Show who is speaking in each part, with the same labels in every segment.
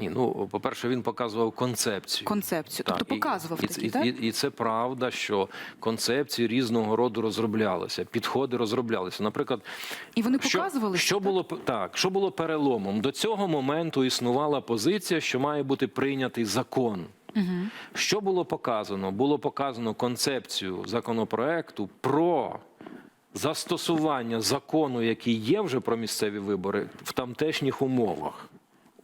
Speaker 1: ну, по-перше, він показував концепцію.
Speaker 2: Концепцію.
Speaker 1: Так,
Speaker 2: Тобто
Speaker 1: і-
Speaker 2: показував
Speaker 1: і,
Speaker 2: такі,
Speaker 1: і,
Speaker 2: так?
Speaker 1: І, і це правда, що концепції різного роду розроблялися, підходи розроблялися. Наприклад,
Speaker 2: І вони
Speaker 1: що,
Speaker 2: показували,
Speaker 1: що було п- так, що було переломом? До цього моменту існувала позиція, що має бути прийнятий закон. Що було показано? Було показано концепцію законопроекту про застосування закону, який є вже про місцеві вибори, в тамтешніх умовах.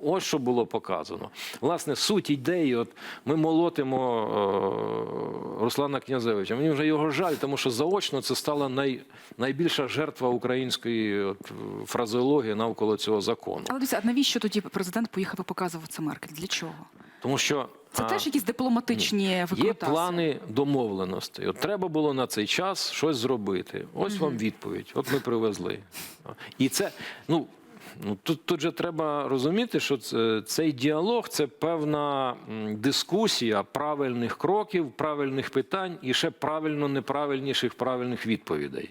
Speaker 1: Ось що було показано. Власне, суть ідеї, от ми молотимо е, Руслана Князевича. Мені вже його жаль, тому що заочно це стала най, найбільша жертва української от, фразеології навколо цього закону.
Speaker 2: Але дивіться, а навіщо тоді президент поїхав і показував це Меркель? Для чого?
Speaker 1: Тому що
Speaker 2: Це
Speaker 1: а,
Speaker 2: теж якісь дипломатичні
Speaker 1: Є
Speaker 2: викрутаси.
Speaker 1: плани домовленостей. От треба було на цей час щось зробити. Ось вам відповідь. От ми привезли. І це, ну. Ну, тут, тут же треба розуміти, що це, цей діалог це певна дискусія правильних кроків, правильних питань і ще правильно неправильніших правильних відповідей.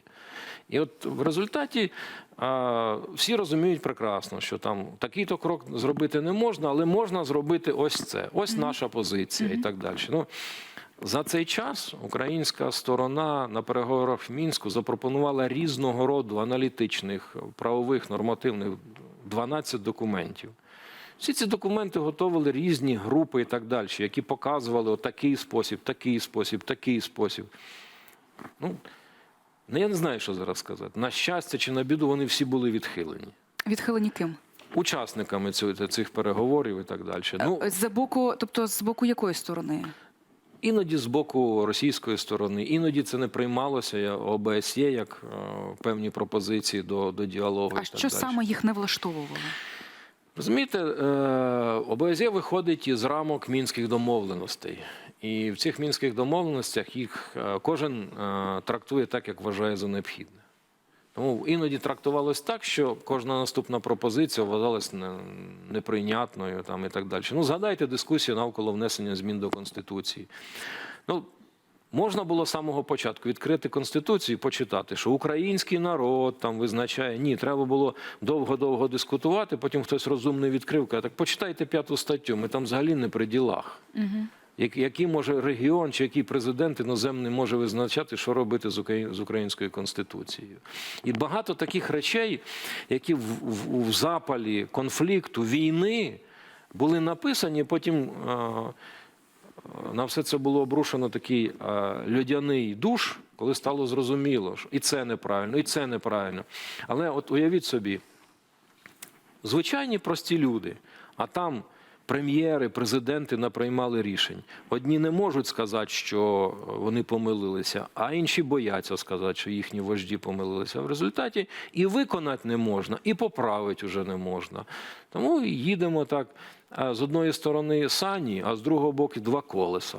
Speaker 1: І от в результаті а, всі розуміють прекрасно, що там такий-то крок зробити не можна, але можна зробити ось це. Ось наша позиція і так далі. Ну, за цей час українська сторона на переговорах в мінську запропонувала різного роду аналітичних, правових, нормативних 12 документів. Всі ці документи готували різні групи і так далі, які показували такий спосіб, такий спосіб, такий спосіб. Ну, ну, я не знаю, що зараз сказати. На щастя чи на біду, вони всі були відхилені.
Speaker 2: Відхилені ким?
Speaker 1: Учасниками цих переговорів і так далі. Ну,
Speaker 2: Е, з боку, тобто з боку якої сторони?
Speaker 1: Іноді з боку російської сторони, іноді це не приймалося ОБСЄ як е, певні пропозиції до, до діалогу.
Speaker 2: А
Speaker 1: і так
Speaker 2: що
Speaker 1: далі.
Speaker 2: саме їх не влаштовувало?
Speaker 1: Розумієте, е, ОБСЄ виходить із рамок мінських домовленостей. І в цих мінських домовленостях їх е, кожен трактує так, як вважає за необхідне. Тому іноді трактувалось так, що кожна наступна пропозиція вважалась не- неприйнятною там, і так далі. Ну, згадайте дискусію навколо внесення змін до Конституції. Ну, Можна було з самого початку відкрити конституцію і почитати, що український народ там визначає. Ні, треба було довго-довго дискутувати. Потім хтось розумний відкрив. каже, так почитайте п'яту статтю. Ми там взагалі не при ділах. Як- Який може регіон чи який президент іноземний може визначати, що робити з українською конституцією? І багато таких речей, які в, в, в запалі конфлікту війни були написані, потім. е, на все це було обрушено такий е, льодяний душ, коли стало зрозуміло, що і це неправильно, і це неправильно. Але от уявіть собі, звичайні прості люди, а там прем'єри, президенти наприймали рішень. Одні не можуть сказати, що вони помилилися, а інші бояться сказати, що їхні вожді помилилися. В результаті і виконати не можна, і поправити вже не можна. Тому їдемо так. З одної сторони сані, а з другого боку два колеса.